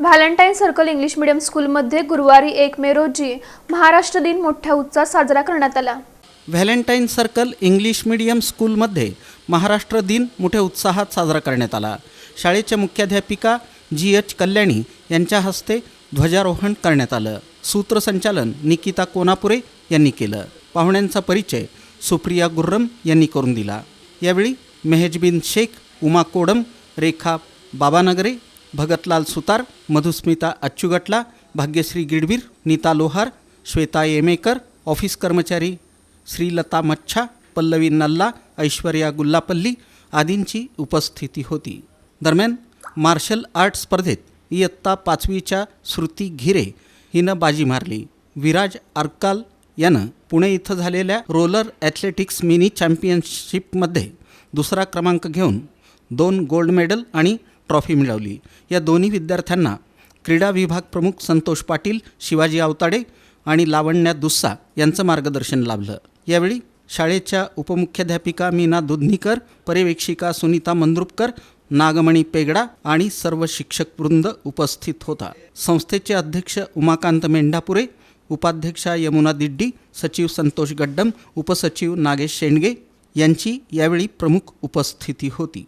Valentine circle English medium स्कूलमध्ये गुरुवारी एक मे रोजी महाराष्ट्र दिन मोठ्या उत्साहात साजरा करण्यात आला. व्हॅलेंटाईन सर्कल इंग्लिश मीडियम स्कूलमध्ये महाराष्ट्र दिन मोठ्या उत्साहात साजरा करण्यात आला. शाळेच्या मुख्याध्यापिका जी एच कल्याणी यांच्या हस्ते ध्वजारोहण करण्यात आलं. सूत्रसंचालन निकिता कोनापुरे यांनी केलं. पाहुण्यांचा परिचय सुप्रिया गुर्रम यांनी करून दिला. यावेळी मेहजबिन शेख उमा कोडम रेखा बाबानगरे भगतलाल सुतार मधुस्मिता अच्युगटला भाग्यश्री गिडवीर नीता लोहार श्वेता येमेकर ऑफिस कर्मचारी श्रीलता मच्छा पल्लवी नल्ला ऐश्वर्या गुल्लापल्ली आदींची उपस्थिती होती. दरम्यान मार्शल आर्ट स्पर्धेत इयत्ता पाचवीच्या श्रुती घिरे हिनं बाजी मारली. विराज अर्काल यानं पुणे इथं झालेल्या रोलर ॲथलेटिक्स मिनी चॅम्पियनशिपमध्ये दुसरा क्रमांक घेऊन दोन गोल्ड मेडल आणि ट्रॉफी मिळवली. या दोन्ही विद्यार्थ्यांना क्रीडा विभाग प्रमुख संतोष पाटील शिवाजी आवताडे आणि लावण्या दुस्सा यांचं मार्गदर्शन लाभलं. यावेळी शाळेच्या उपमुख्याध्यापिका मीना दुधनीकर पर्यवेक्षिका सुनीता मंद्रुपकर नागमणी पेगडा आणि सर्व शिक्षक वृंद उपस्थित होता. संस्थेचे अध्यक्ष उमाकांत मेंढापुरे उपाध्यक्षा यमुना दिड्डी सचिव संतोष गड्डम उपसचिव नागेश शेंडगे यांची यावेळी प्रमुख उपस्थिती होती.